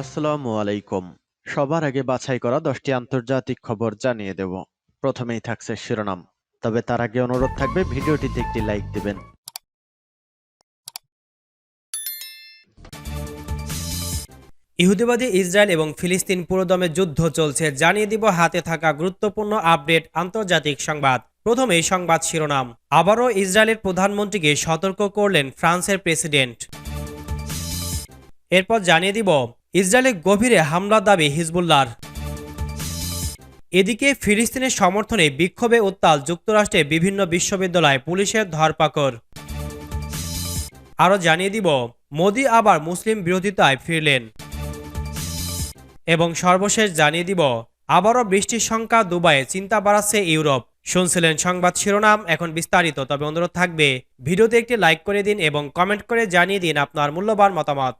আসসালামু আলাইকুম। সবার আগে বাছাই করা দশটি আন্তর্জাতিক খবর জানিয়ে দেব। প্রথমেই থাকছে শিরোনাম। তবে তার আগে অনুরোধ থাকবে, ভিডিওটিতে একটি লাইক দিবেন। ইহুদিবাদী ইসরায়েল এবং ফিলিস্তিন পুরোদমে যুদ্ধ চলছে, জানিয়ে দিব হাতে থাকা গুরুত্বপূর্ণ আপডেট আন্তর্জাতিক সংবাদ। প্রথমে সংবাদ শিরোনাম। আবারও ইসরায়েলের প্রধানমন্ত্রীকে সতর্ক করলেন ফ্রান্সের প্রেসিডেন্ট। এরপর জানিয়ে দিব ইসরায়েলের গভীরে হামলা দাবি হিজবুল্লাহর। এদিকে ফিলিস্তিনের সমর্থনে বিক্ষোভে উত্তাল যুক্তরাষ্ট্রে বিভিন্ন বিশ্ববিদ্যালয়ে পুলিশের ধরপাকড়। আরও জানিয়ে দিব, মোদি আবার মুসলিম বিরোধিতায় ফিরলেন। এবং সর্বশেষ জানিয়ে দিব, আবারও বৃষ্টির সংখ্যা দুবাইয়ে চিন্তা বাড়াচ্ছে ইউরোপ। শুনছিলেন সংবাদ শিরোনাম, এখন বিস্তারিত, তবে অনুরোধ থাকবে, ভিডিওতে একটি লাইক করে দিন এবং কমেন্ট করে জানিয়ে দিন আপনার মূল্যবান মতামত।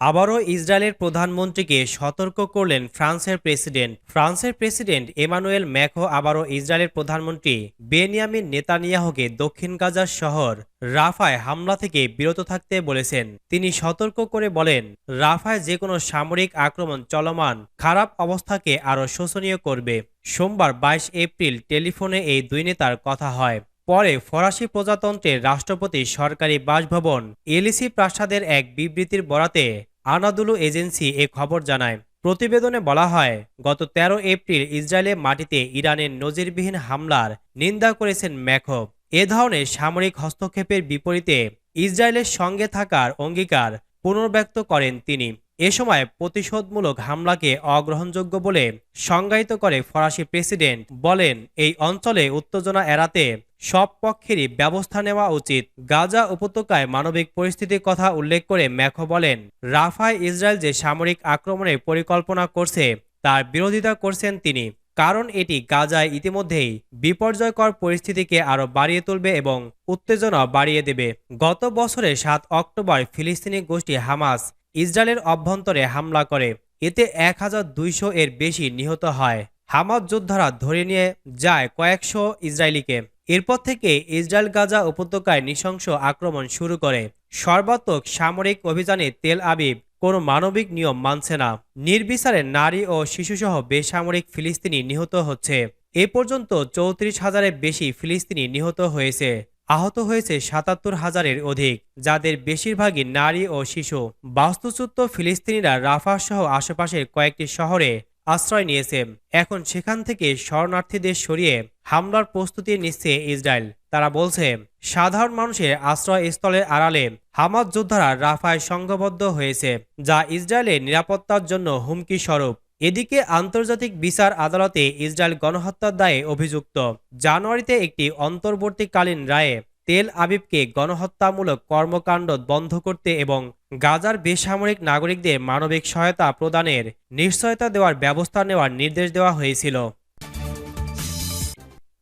আবারও ইসরায়েলের প্রধানমন্ত্রীকে সতর্ক করলেন ফ্রান্সের প্রেসিডেন্ট। ফ্রান্সের প্রেসিডেন্ট এমানুয়েল ম্যাখো আবারও ইসরায়েলের প্রধানমন্ত্রী বেনিয়ামিন নেতানিয়াহুকে দক্ষিণ গাজার শহর রাফায় হামলা থেকে বিরত থাকতে বলেছেন। তিনি সতর্ক করে বলেন, রাফায় যে কোনো সামরিক আক্রমণ চলমান, খারাপ অবস্থাকে আরও শোষণীয় করবে। সোমবার বাইশ এপ্রিল টেলিফোনে এই দুই নেতার কথা হয়। পরে ফরাসি প্রজাতন্ত্রের রাষ্ট্রপতি সরকারি বাসভবন এলিসি প্রাসাদের এক বিবৃতির বরাতে আনাদুলু এজেন্সি এ খবর জানায়, প্রতিবেদনে বলা হয়, গত ১৩ এপ্রিল ইসরায়েলের মাটিতে ইরানের নজিরবিহীন হামলার নিন্দা করেছেন ম্যাখো এ ধরনের সামরিক হস্তক্ষেপের বিপরীতে ইসরায়েলের সঙ্গে থাকার অঙ্গীকার পুনর্ব্যক্ত করেন তিনি। এ সময় প্রতিশোধমূলক হামলাকে অগ্রহণযোগ্য বলে সংজ্ঞায়িত করে ফরাসি প্রেসিডেন্ট বলেন, এই অঞ্চলে উত্তেজনা এড়াতে সব পক্ষেরই ব্যবস্থা নেওয়া উচিত। গাজা উপত্যকায় মানবিক পরিস্থিতির কথা উল্লেখ করে ম্যাখো বলেন, রাফায় ইসরায়েল যে সামরিক আক্রমণের পরিকল্পনা করছে, তার বিরোধিতা করছেন তিনি। কারণ এটি গাজায় ইতিমধ্যেই বিপর্যয়কর পরিস্থিতিকে আরও বাড়িয়ে তুলবে এবং উত্তেজনা বাড়িয়ে দেবে। গত বছরের সাত অক্টোবর ফিলিস্তিনি গোষ্ঠী হামাস ইসরায়েলের অভ্যন্তরে হামলা করে। এতে এক হাজার দুইশো এর বেশি নিহত হয়। হামাদ যোদ্ধারা ধরে নিয়ে যায় কয়েকশো ইসরায়েলিকে। এরপর থেকে ইসরায়েল গাজা উপত্যকায় নৃশংস আক্রমণ শুরু করে। সর্বাত্মক সামরিক অভিযানে তেল আবিব কোনো মানবিক নিয়ম মানছে না। নির্বিচারে নারী ও শিশুসহ বেসামরিক ফিলিস্তিনি নিহত হচ্ছে। এ পর্যন্ত চৌত্রিশ হাজারের বেশি ফিলিস্তিনি নিহত হয়েছে। আহত হয়েছে সাতাত্তর হাজারের অধিক, যাদের বেশিরভাগই নারী ও শিশু। বাস্তুচ্যুত ফিলিস্তিনিরা রাফা সহ আশেপাশের কয়েকটি শহরে আশ্রয় নিয়েছে। এখন সেখান থেকে শরণার্থীদের সরিয়ে হামলার প্রস্তুতি নিচ্ছে ইসরায়েল। তারা বলছে, সাধারণ মানুষের আশ্রয়স্থলের আড়ালে হামাদ যোদ্ধারা রাফায় সংঘবদ্ধ হয়েছে, যা ইসরায়েলের নিরাপত্তার জন্য হুমকি স্বরূপ এদিকে আন্তর্জাতিক বিচার আদালতে ইসরায়েল গণহত্যার দায়ে অভিযুক্ত জানুয়ারিতে একটি অন্তর্বর্তীকালীন রায়ে তেল আবিবকে গণহত্যামূলক কর্মকাণ্ড বন্ধ করতে এবং গাজার বেসামরিক নাগরিকদের মানবিক সহায়তা প্রদানের নিশ্চয়তা দেওয়ার ব্যবস্থা নেওয়ার নির্দেশ দেওয়া হয়েছিল।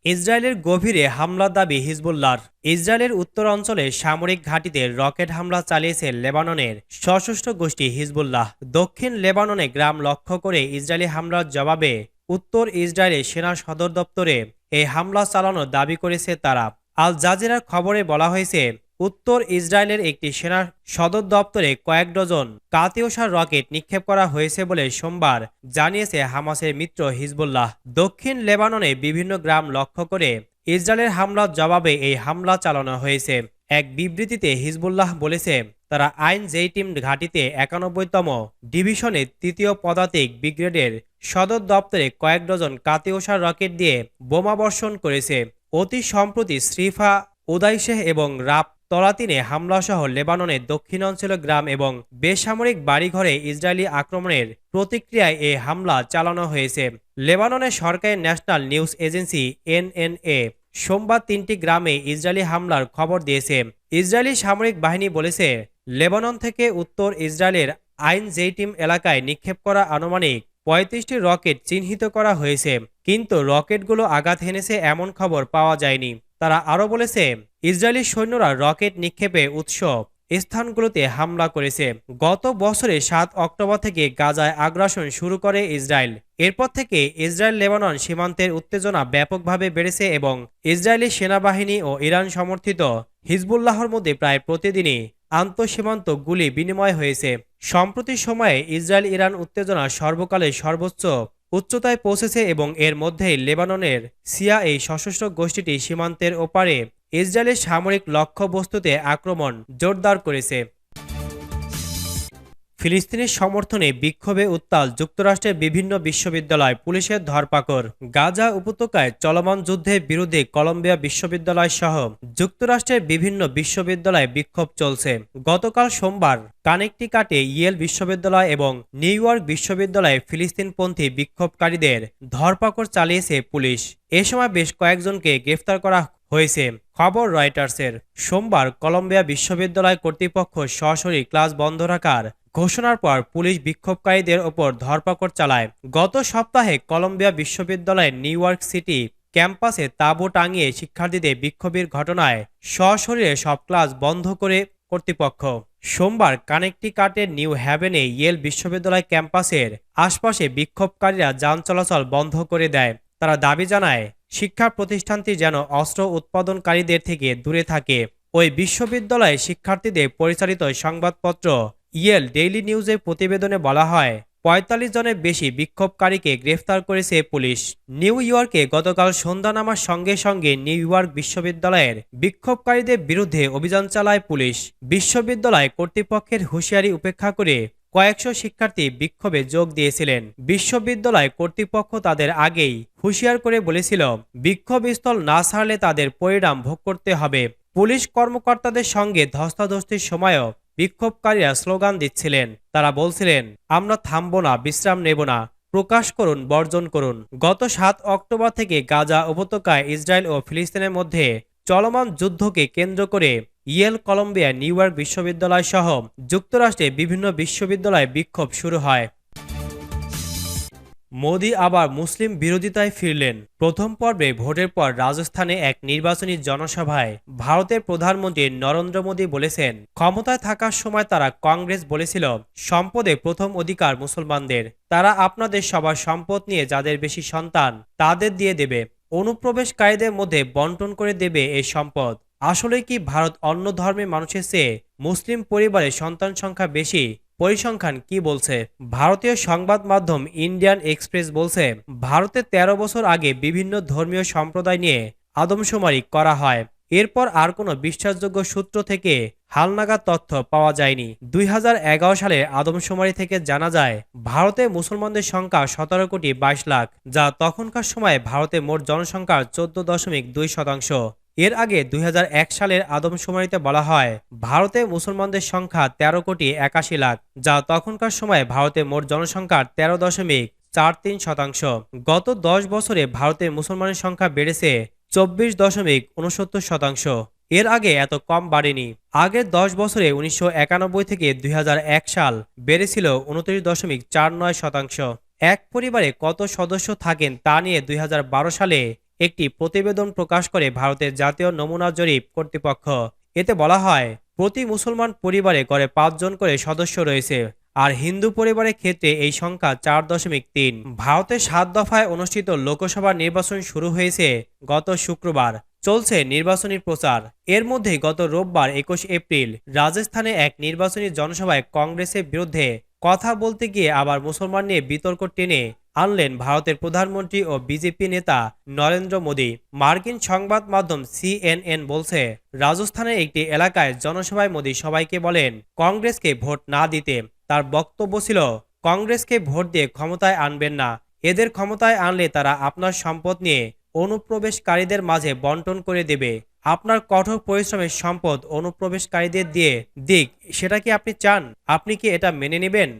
ইসরায়েলের গভীরে হামলা দাবি হিজবুল্লার ইসরায়েলের উত্তর অঞ্চলে সামরিক ঘাঁটিতে রকেট হামলা চালিয়েছে লেবাননের সশস্ত্র গোষ্ঠী হিজবুল্লাহ। দক্ষিণ লেবাননে গ্রাম লক্ষ্য করে ইসরায়েলি হামলার জবাবে উত্তর ইসরায়েলের সেনা সদর দপ্তরে এই হামলা চালানোর দাবি করেছে তারা। আল জাজিরার খবরে বলা হয়েছে উত্তর ইসরায়েলের একটি সেনা সদর দপ্তরে কয়েক ডজন কাতিওসার রকেট নিক্ষেপ করা হয়েছে বলে সোমবার জানিয়েছে হামাসের মিত্র হিজবুল্লাহ। দক্ষিণ লেবাননে বিভিন্ন গ্রাম লক্ষ্য করে ইসরায়েলের হামলার জবাবে এই হামলা চালানো হয়েছে। এক বিবৃতিতে হিজবুল্লাহ বলেছে, তারা আইন জেইটিম ঘাঁটিতে একানব্বইতম ডিভিশনের তৃতীয় পদাতিক ব্রিগেডের সদর দপ্তরে কয়েক ডজন কাতিওসার রকেট দিয়ে বোমাবর্ষণ করেছে। অতি সম্প্রতি শ্রীফা উদাইশেহ এবং রাপ তলাতিনে হামলাসহ লেবাননের দক্ষিণাঞ্চলীয় গ্রাম এবং বেসামরিক বাড়িঘরে ইসরায়েলি আক্রমণের প্রতিক্রিয়ায় এ হামলা চালানো হয়েছে। লেবাননের সরকারি ন্যাশনাল নিউজ এজেন্সি এনএনএ সোমবার তিনটি গ্রামে ইসরায়েলি হামলার খবর দিয়েছে। ইসরায়েলি সামরিক বাহিনী বলেছে, লেবানন থেকে উত্তর ইসরায়েলের আইন জেইটিম এলাকায় নিক্ষেপ করা আনুমানিক পঁয়ত্রিশটি রকেট চিহ্নিত করা হয়েছে, কিন্তু রকেটগুলো আঘাত হেনেছে এমন খবর পাওয়া যায়নি। তারা আরও বলেছে ইসরায়েলি সৈন্যরা রকেট নিক্ষেপে উৎস স্থানগুলোতে হামলা করেছে। গত বছরে সাত অক্টোবর থেকে গাজায় আগ্রাসন শুরু করে ইসরায়েল। এরপর থেকে ইসরায়েল লেবানন সীমান্তের উত্তেজনা ব্যাপকভাবে বেড়েছে এবং ইসরায়েলি সেনাবাহিনী ও ইরান সমর্থিত হিজবুল্লাহর মধ্যে প্রায় প্রতিদিনই আন্তঃসীমান্ত গুলি বিনিময় হয়েছে। সম্প্রতি সময়ে ইসরায়েল ইরান উত্তেজনা সর্বকালের সর্বোচ্চ উচ্চতায় পৌঁছেছে এবং এর মধ্যেই লেবাননের সিয়া এই সশস্ত্র গোষ্ঠীটি সীমান্তের ওপারে ইসরায়েলের সামরিক লক্ষ্যবস্তুতে আক্রমণ জোরদার করেছে। ফিলিস্তিনের সমর্থনে বিক্ষোভে উত্তাল যুক্তরাষ্ট্রের বিভিন্ন বিশ্ববিদ্যালয় পুলিশের ধরপাকড়। গাজা উপত্যকায় চলমান যুদ্ধের বিরুদ্ধে কলম্বিয়া বিশ্ববিদ্যালয় সহ যুক্তরাষ্ট্রের বিভিন্ন বিশ্ববিদ্যালয়ে বিক্ষোভ চলছে। গতকাল সোমবার কানেকটিকাটে ইয়েল বিশ্ববিদ্যালয় এবং নিউ ইয়র্ক বিশ্ববিদ্যালয়ে ফিলিস্তিনপন্থী বিক্ষোভকারীদের ধরপাকড় চালিয়েছে পুলিশ। এ সময় বেশ কয়েকজনকে গ্রেফতার করা হয়েছে। খবর রয়টার্সের, সোমবার কলম্বিয়া বিশ্ববিদ্যালয় কর্তৃপক্ষ সরাসরি ক্লাস বন্ধ রাখার ঘোষণার পর পুলিশ বিক্ষোভকারীদের ওপর ধরপাকড় চালায়। গত সপ্তাহে কলম্বিয়া বিশ্ববিদ্যালয়ের নিউ সিটি ক্যাম্পাসে তাঁবু টাঙিয়ে শিক্ষার্থীদের বিক্ষোভের ঘটনায় সশরীরে সব ক্লাস বন্ধ করে কর্তৃপক্ষ। সোমবার কানেকটিকাটের নিউ হ্যাভেনে ইয়েল বিশ্ববিদ্যালয় ক্যাম্পাসের আশপাশে বিক্ষোভকারীরা যান চলাচল বন্ধ করে দেয়। তারা দাবি জানায় শিক্ষা প্রতিষ্ঠানটি যেন অস্ত্র উৎপাদনকারীদের থেকে দূরে থাকে। ওই বিশ্ববিদ্যালয়ে শিক্ষার্থীদের পরিচালিত সংবাদপত্র ইয়েল ডেইলি নিউজের প্রতিবেদনে বলা হয়, পঁয়তাল্লিশ জনের বেশি বিক্ষোভকারীকে গ্রেফতার করেছে পুলিশ। নিউ ইয়র্কে গতকাল সন্ধ্যা নামার সঙ্গে সঙ্গে নিউ ইয়র্ক বিশ্ববিদ্যালয়ের বিক্ষোভকারীদের বিরুদ্ধে অভিযান চালায় পুলিশ। বিশ্ববিদ্যালয় কর্তৃপক্ষের হুঁশিয়ারি উপেক্ষা করে কয়েকশো শিক্ষার্থী বিক্ষোভে যোগ দিয়েছিলেন। বিশ্ববিদ্যালয় কর্তৃপক্ষ তাদের আগেই হুঁশিয়ার করে বলেছিল, বিক্ষোভস্থল না ছাড়লে তাদের পরিণাম ভোগ করতে হবে। পুলিশ কর্মকর্তাদের সঙ্গে ধস্তাধস্তির সময়ও বিক্ষোভকারীরা স্লোগান দিচ্ছিলেন। তারা বলছিলেন, আমরা থামব না, বিশ্রাম নেব না। প্রকাশ করুন, বর্জন করুন। গত সাত অক্টোবর থেকে গাজা উপত্যকায় ইসরায়েল ও ফিলিস্তিনের মধ্যে চলমান যুদ্ধকে কেন্দ্র করে ইয়েল কলম্বিয়া নিউ ইয়র্ক বিশ্ববিদ্যালয় সহ যুক্তরাষ্ট্রে বিভিন্ন বিশ্ববিদ্যালয়ে বিক্ষোভ শুরু হয়। মোদি আবার মুসলিম বিরোধিতায় ফিরলেন। প্রথম পর্বে ভোটের পর রাজস্থানে এক নির্বাচনী জনসভায় ভারতের প্রধানমন্ত্রী নরেন্দ্র মোদী বলেছেন, ক্ষমতায় থাকার সময় তারা কংগ্রেস বলেছিল, সম্পদে প্রথম অধিকার মুসলমানদের। তারা আপনাদের সবার সম্পদ নিয়ে যাদের বেশি সন্তান, তাদের দিয়ে দেবে। অনুপ্রবেশকারীদের মধ্যে বন্টন করে দেবে এই সম্পদ। আসলে কি ভারত অন্য ধর্মের মানুষের চেয়ে মুসলিম পরিবারে সন্তান সংখ্যা বেশি? পরিসংখ্যান কি বলছে? ভারতীয় সংবাদ মাধ্যম ইন্ডিয়ান এক্সপ্রেস বলছে, ভারতে ১৩ বছর আগে বিভিন্ন ধর্মীয় সম্প্রদায় নিয়ে আদমশুমারি করা হয়। এরপর আর কোনো বিশ্বাসযোগ্য সূত্র থেকে হালনাগাদ তথ্য পাওয়া যায়নি। দুই হাজার এগারো সালে আদমশুমারি থেকে জানা যায়, ভারতে মুসলমানদের সংখ্যা সতেরো কোটি বাইশ লাখ, যা তখনকার সময়ে ভারতে মোট জনসংখ্যার চোদ্দ দশমিক দুই শতাংশ। এর আগে দুই হাজার এক সালের আদমশুমারিতে বলা হয়, ভারতে মুসলমানদের সংখ্যা ১৩ কোটি একাশি লাখ, যা তখনকার সময়ে ভারতে মোট জনসংখ্যার তেরো দশমিক চার তিন শতাংশ। গত দশ বছরে ভারতে মুসলমানের সংখ্যা বেড়েছে চব্বিশ দশমিক উনসত্তর শতাংশ। এর আগে এত কম বাড়েনি। আগের দশ বছরে উনিশশো একানব্বই থেকে দুই হাজার এক সাল বেড়েছিল উনত্রিশ দশমিক চার নয় শতাংশ। এক পরিবারে কত সদস্য থাকেন তা নিয়ে দুই হাজার বারো সালে একটি প্রতিবেদন প্রকাশ করে ভারতের জাতীয় নমুনা জরিপ কর্তৃপক্ষ। এতে বলা হয়, প্রতি মুসলমান পরিবারে গড়ে পাঁচজন করে সদস্য রয়েছে, আর হিন্দু পরিবারের ক্ষেত্রে এই সংখ্যা চার দশমিক তিন। ভারতের সাত দফায় অনুষ্ঠিত লোকসভা নির্বাচন শুরু হয়েছে গত শুক্রবার। চলছে নির্বাচনী প্রচার। এর মধ্যে গত রোববার একুশ এপ্রিল রাজস্থানে এক নির্বাচনী জনসভায় কংগ্রেসের বিরুদ্ধে কথা বলতে গিয়ে আবার মুসলমান নিয়ে বিতর্ক টেনে আনলেন ভারতের প্রধানমন্ত্রী ও বিজেপি নেতা নরেন্দ্র মোদী। মার্কিন সংবাদ মাধ্যম সিএনএন বলছে, রাজস্থানের একটি এলাকায় জনসভায় মোদী সবাইকে বলেন, কংগ্রেসকে ভোট না দিতে। তার বক্তব্য ছিল, কংগ্রেসকে ভোট দিয়ে ক্ষমতায় আনবেন না। এদের ক্ষমতায় আনলে তারা আপনার সম্পদ নিয়ে অনুপ্রবেশকারীদের মাঝে বন্টন করে দেবে। আপনার কঠোর পরিশ্রমের সম্পদ অনুপ্রবেশকারীদের দিয়ে দিক। সেটা কি আপনি চান? আপনি কি এটা মেনে নেবেন?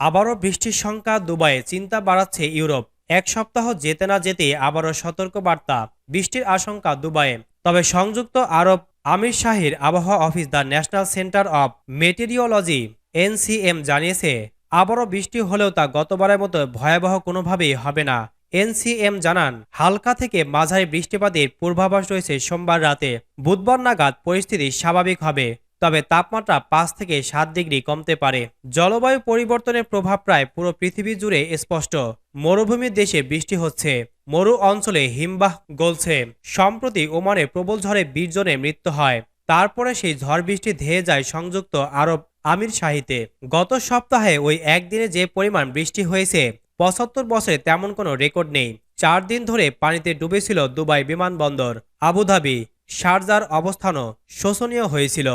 আবারও বৃষ্টির সংখ্যা দুবাইয়ে চিন্তা বাড়াচ্ছে ইউরোপ। এক সপ্তাহ যেতে না যেতে আবারও সতর্ক বার্তা বৃষ্টির আশঙ্কা দুবাইয়ে। তবে সংযুক্ত আরব আমির শাহির আবহাওয়া office the National Centre of Meteorology, NCM, জানিয়েছে, আবারও বৃষ্টি হলেও তা গতবারের মতো ভয়াবহ কোনোভাবেই হবে না। এনসিএম জানান, হালকা থেকে মাঝারি বৃষ্টিপাতের পূর্বাভাস রয়েছে সোমবার রাতে। বুধবার নাগাদ পরিস্থিতি স্বাভাবিক হবে। তবে তাপমাত্রা পাঁচ থেকে সাত ডিগ্রি কমতে পারে। জলবায়ু পরিবর্তনের প্রভাব প্রায় পুরো পৃথিবী জুড়ে স্পষ্ট। মরুভূমির দেশে বৃষ্টি হচ্ছে। মরু অঞ্চলে হিমবাহ গলছে। সম্প্রতি ওমানে প্রবল ঝড়ে বিশ জনের মৃত্যু হয়। তারপরে সেই ঝড় বৃষ্টি ধেয়ে যায় সংযুক্ত আরব আমির শাহিতে। গত সপ্তাহে ওই একদিনে যে পরিমাণ বৃষ্টি হয়েছে, পঁচাত্তর বছরে তেমন কোনো রেকর্ড নেই। চার দিন ধরে পানিতে ডুবেছিল দুবাই বিমানবন্দর। আবুধাবি, শারজার অবস্থানও শোচনীয় হয়েছিল।